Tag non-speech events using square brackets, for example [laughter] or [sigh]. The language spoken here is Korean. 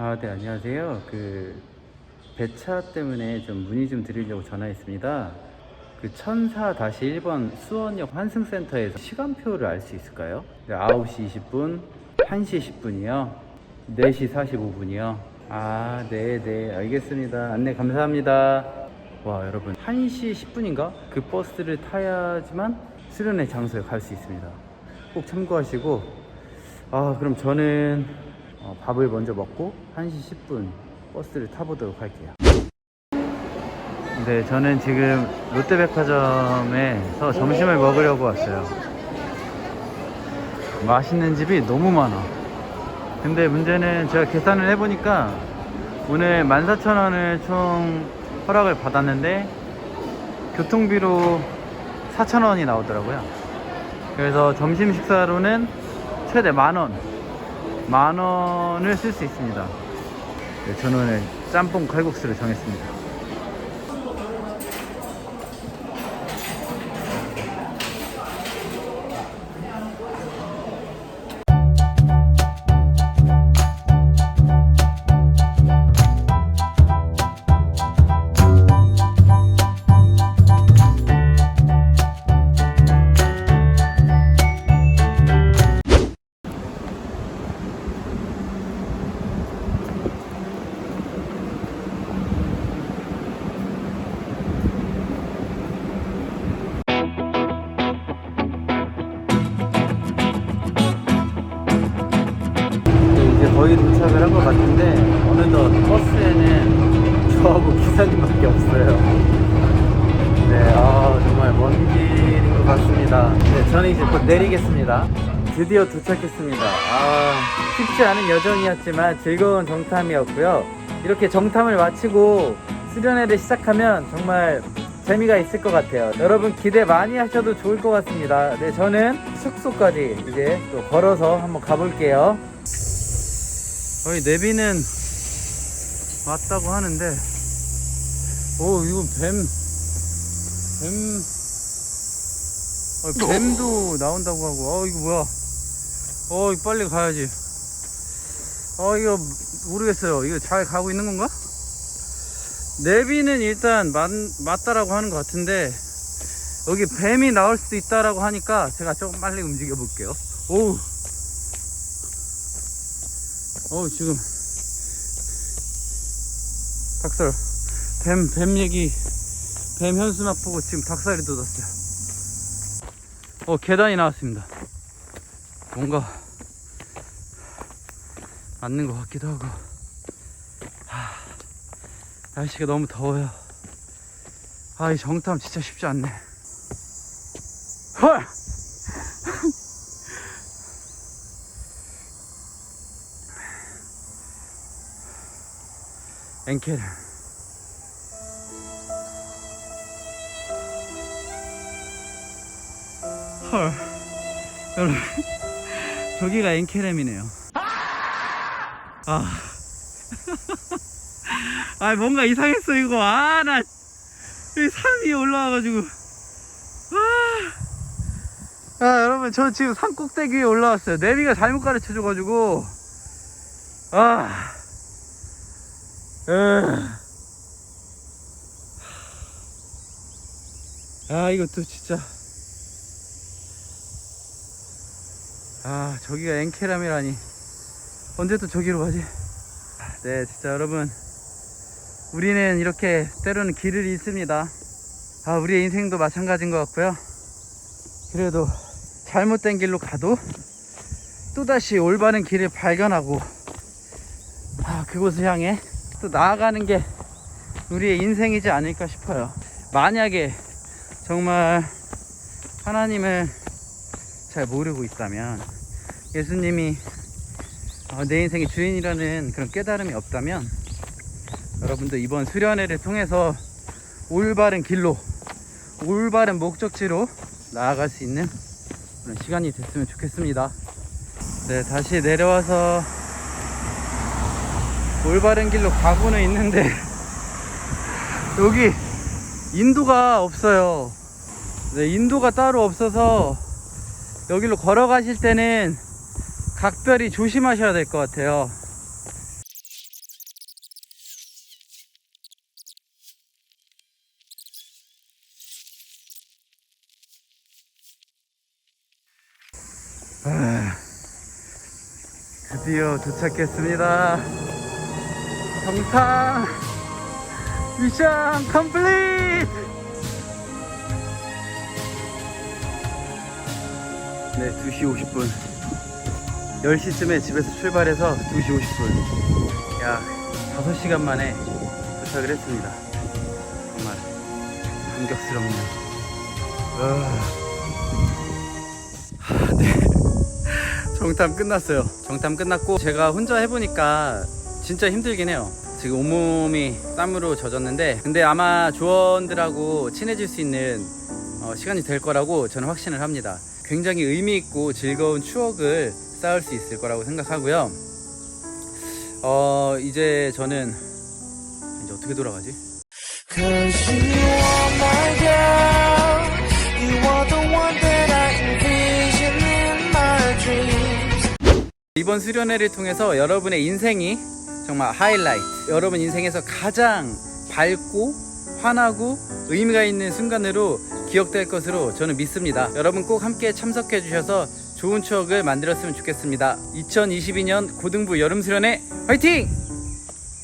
아, 네, 안녕하세요. 그 배차 때문에 좀 문의 좀 드리려고 전화했습니다. 그 1004-1번 수원역 환승센터에서 시간표를 알 수 있을까요? 네, 9시 20분, 1시 10분이요. 4시 45분이요. 아, 네, 네, 알겠습니다. 안내 감사합니다. 와, 여러분, 1시 10분인가? 그 버스를 타야지만 수련회 장소에 갈 수 있습니다. 꼭 참고하시고, 아, 그럼 저는 어, 밥을 먼저 먹고 1시 10분 버스를 타보도록 할게요. 네, 저는 지금 롯데백화점에서 점심을 먹으려고 왔어요. 맛있는 집이 너무 많아. 근데 문제는 제가 계산을 해보니까 오늘 14,000원을 총 허락을 받았는데 교통비로 4,000원이 나오더라고요. 그래서 점심 식사로는 최대 만원, 만 원을 쓸 수 있습니다. 네, 저는 짬뽕 칼국수를 정했습니다. 거의 도착을 한 것 같은데 어느덧 버스에는 저하고 기사님밖에 없어요. 네, 아 정말 먼 길인 것 같습니다. 네, 저는 이제 곧 내리겠습니다. 드디어 도착했습니다. 아 쉽지 않은 여정이었지만 즐거운 정탐이었고요. 이렇게 정탐을 마치고 수련회를 시작하면 정말 재미가 있을 것 같아요. 여러분 기대 많이 하셔도 좋을 것 같습니다. 네, 저는 숙소까지 이제 또 걸어서 한번 가볼게요. 거의 내비는 맞다고 하는데 오 이거 뱀 뱀, 어, 뱀도 나온다고 하고 어 이거 뭐야? 어 이거 빨리 가야지. 어 이거 모르겠어요. 이거 잘 가고 있는 건가? 내비는 일단 맞, 맞다라고 하는 것 같은데 여기 뱀이 나올 수도 있다라고 하니까 제가 조금 빨리 움직여 볼게요. 오우 어 지금. 닭살. 뱀 뱀 얘기. 뱀 현수막 보고 지금 닭살이 돋았어요. 어 계단이 나왔습니다. 뭔가 맞는 것 같기도 하고. 하, 날씨가 너무 더워요. 아 이 정탐 진짜 쉽지 않네. 헐 엔켈 헐. 여러분 [laughs] 저기가 엔케렘이네요. 아. [laughs] 아 뭔가 이상했어 이거. 아 나 여기 산 위에 올라와가지고. 아. 아 여러분 저 지금 산 꼭대기 위에 올라왔어요. 내비가 잘못 가르쳐 줘가지고. 아. 으. 아 이것도 진짜. 아 저기가 엔케람이라니. 언제 또 저기로 가지? 네 진짜 여러분. 우리는 이렇게 때로는 길을 잃습니다. 아 우리의 인생도 마찬가지인 것 같고요. 그래도 잘못된 길로 가도 또다시 올바른 길을 발견하고 아 그곳을 향해 또 나아가는 게 우리의 인생이지 않을까 싶어요. 만약에 정말 하나님을 잘 모르고 있다면 예수님이 어, 내 인생의 주인이라는 그런 깨달음이 없다면 여러분들 이번 수련회를 통해서 올바른 길로 올바른 목적지로 나아갈 수 있는 그런 시간이 됐으면 좋겠습니다. 네, 다시 내려와서 올바른 길로 가고는 있는데 [laughs] 여기 인도가 없어요. 네, 인도가 따로 없어서 여기로 걸어가실 때는 각별히 조심하셔야 될 것 같아요. 아, 드디어 도착했습니다. 정상 미션 컴플리트! 네, 2시 50분. 10시쯤에 집에서 출발해서 2시 50분. 약 5시간 만에 도착을 했습니다. 정말 감격스럽네요. 아, 네. [laughs] 정탐 끝났어요. 정탐 끝났고 제가 혼자 해보니까 진짜 힘들긴 해요. 지금 온몸이 땀으로 젖었는데 근데 아마 조원들하고 친해질 수 있는 어, 시간이 될 거라고 저는 확신을 합니다. 굉장히 의미 있고 즐거운 추억을 쌓을 수 있을 거라고 생각하고요. 어 이제 저는 이제 어떻게 돌아가지? 이번 수련회를 통해서 여러분의 인생이 정말 하이라이트. 여러분 인생에서 가장 밝고 환하고 의미가 있는 순간으로 기억될 것으로 저는 믿습니다. 여러분 꼭 함께 참석해 주셔서 좋은 추억을 만들었으면 좋겠습니다. 2022년 고등부 여름 수련회 화이팅!